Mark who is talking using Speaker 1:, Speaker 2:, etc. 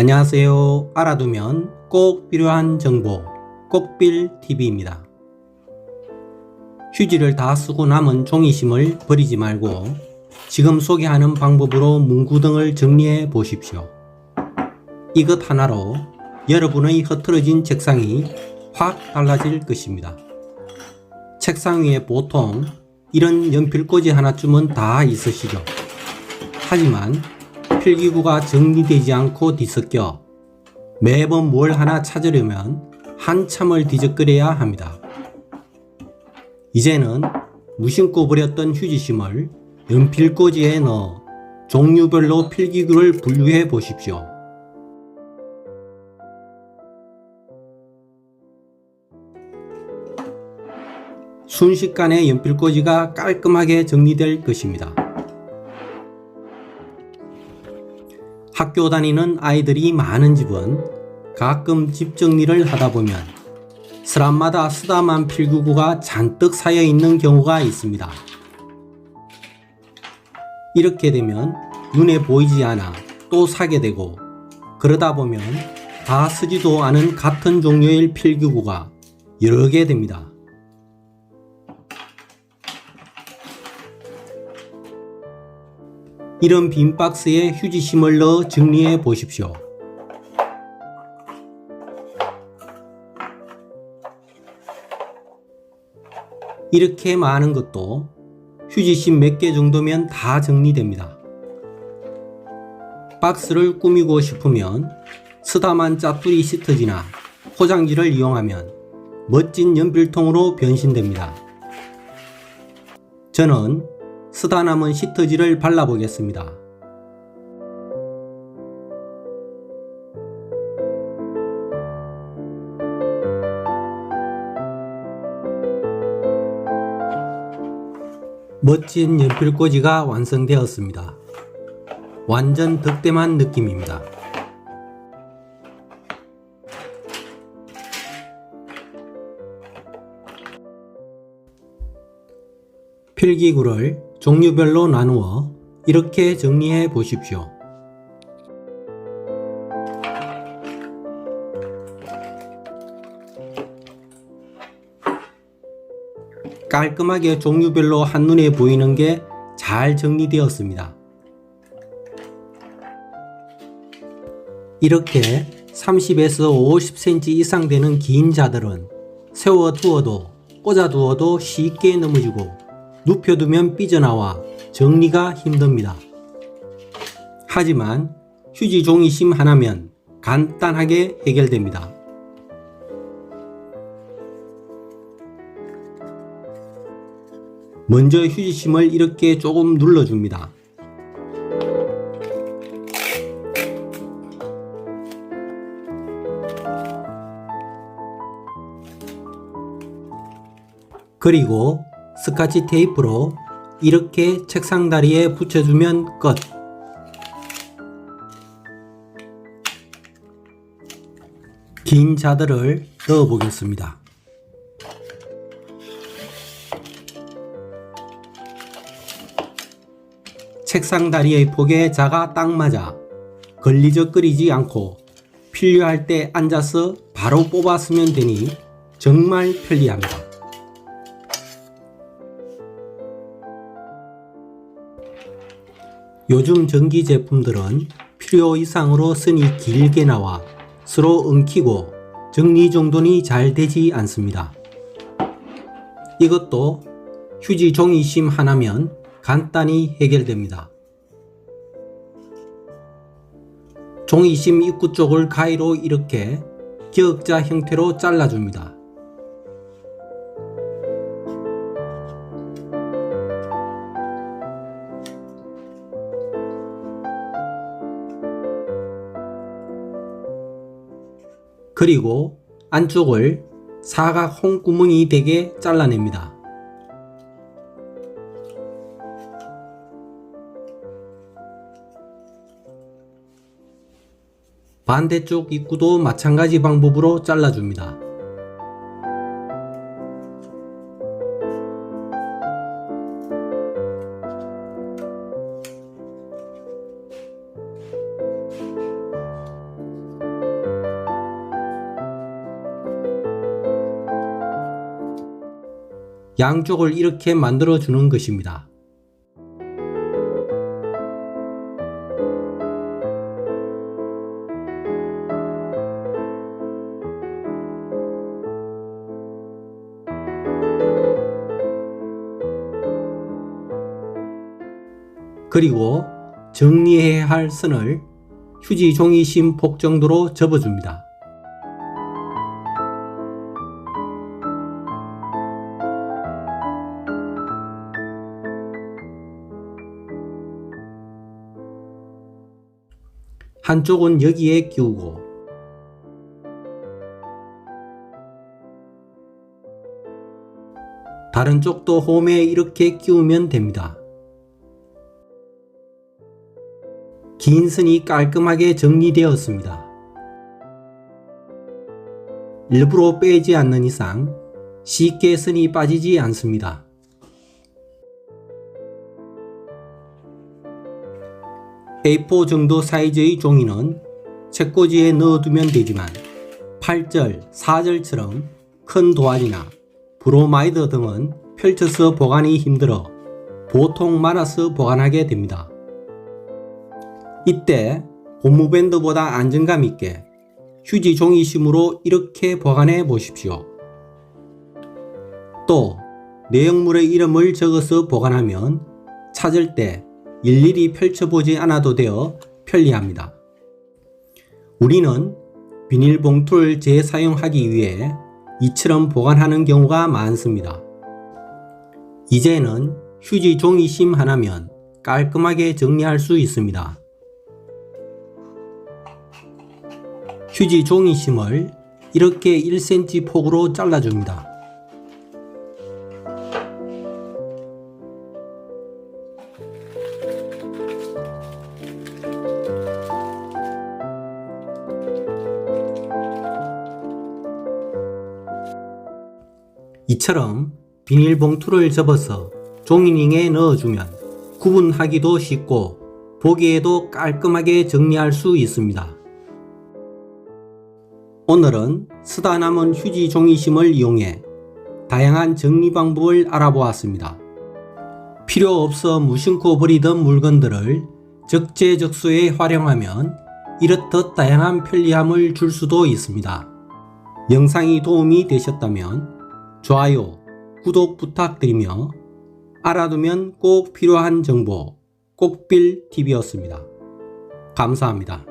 Speaker 1: 안녕하세요. 알아두면 꼭 필요한 정보 꼭빌TV입니다. 휴지를 다 쓰고 남은 종이심을 버리지 말고 지금 소개하는 방법으로 문구등을 정리해 보십시오. 이것 하나로 여러분의 흐트러진 책상이 확 달라질 것입니다. 책상 위에 보통 이런 연필꽂이 하나쯤은 다 있으시죠. 하지만 필기구가 정리되지 않고 뒤섞여 매번 뭘 하나 찾으려면 한참을 뒤적거려야 합니다. 이제는 무심코 버렸던 휴지심을 연필꽂이에 넣어 종류별로 필기구를 분류해 보십시오. 순식간에 연필꽂이가 깔끔하게 정리될 것입니다. 학교 다니는 아이들이 많은 집은 가끔 집 정리를 하다 보면 스람마다 쓰다만 필기구가 잔뜩 쌓여 있는 경우가 있습니다. 이렇게 되면 눈에 보이지 않아 또 사게 되고 그러다 보면 다 쓰지도 않은 같은 종류의 필기구가 여러 개 됩니다. 이런 빈 박스에 휴지심을 넣어 정리해 보십시오. 이렇게 많은 것도 휴지심 몇 개 정도면 다 정리됩니다. 박스를 꾸미고 싶으면 쓰다만 짜투리 시트지나 포장지를 이용하면 멋진 연필통으로 변신됩니다. 저는 쓰다 남은 시트지를 발라보겠습니다. 멋진 연필꽂이가 완성되었습니다. 완전 득템한 느낌입니다. 필기구를 종류별로 나누어 이렇게 정리해 보십시오. 깔끔하게 종류별로 한눈에 보이는 게 잘 정리되었습니다. 이렇게 30에서 50cm 이상 되는 긴 자들은 세워 두어도 꽂아 두어도 쉽게 넘어지고 눕혀두면 삐져나와 정리가 힘듭니다. 하지만 휴지 종이심 하나면 간단하게 해결됩니다. 먼저 휴지심을 이렇게 조금 눌러줍니다. 그리고 스카치 테이프로 이렇게 책상 다리에 붙여주면 끝. 긴 자들을 넣어 보겠습니다. 책상 다리의 폭에 자가 딱 맞아 걸리적거리지 않고 필요할 때 앉아서 바로 뽑아 쓰면 되니 정말 편리합니다. 요즘 전기 제품들은 필요 이상으로 선이 길게 나와 서로 엉키고 정리정돈이 잘 되지 않습니다. 이것도 휴지 종이심 하나면 간단히 해결됩니다. 종이심 입구 쪽을 가위로 이렇게 기역자 형태로 잘라줍니다. 그리고 안쪽을 사각 홍구멍이 되게 잘라냅니다. 반대쪽 입구도 마찬가지 방법으로 잘라줍니다. 양쪽을 이렇게 만들어 주는 것입니다. 그리고 정리해야 할 선을 휴지 종이 심폭 정도로 접어줍니다. 한쪽은 여기에 끼우고 다른 쪽도 홈에 이렇게 끼우면 됩니다. 긴 선이 깔끔하게 정리되었습니다. 일부러 빼지 않는 이상 쉽게 선이 빠지지 않습니다. A4 정도 사이즈의 종이는 책꽂이에 넣어두면 되지만 8절, 4절처럼 큰 도안이나 브로마이드 등은 펼쳐서 보관이 힘들어 보통 말아서 보관하게 됩니다. 이때 고무밴드보다 안정감 있게 휴지 종이심으로 이렇게 보관해 보십시오. 또 내용물의 이름을 적어서 보관하면 찾을 때 일일이 펼쳐보지 않아도 되어 편리합니다. 우리는 비닐봉투를 재사용하기 위해 이처럼 보관하는 경우가 많습니다. 이제는 휴지 종이심 하나면 깔끔하게 정리할 수 있습니다. 휴지 종이심을 이렇게 1cm 폭으로 잘라줍니다. 이처럼 비닐봉투를 접어서 종이닝에 넣어주면 구분하기도 쉽고 보기에도 깔끔하게 정리할 수 있습니다. 오늘은 쓰다 남은 휴지 종이심을 이용해 다양한 정리 방법을 알아보았습니다. 필요 없어 무심코 버리던 물건들을 적재적소에 활용하면 이렇듯 다양한 편리함을 줄 수도 있습니다. 영상이 도움이 되셨다면 좋아요, 구독 부탁드리며 알아두면 꼭 필요한 정보 꼭빌TV였습니다. 감사합니다.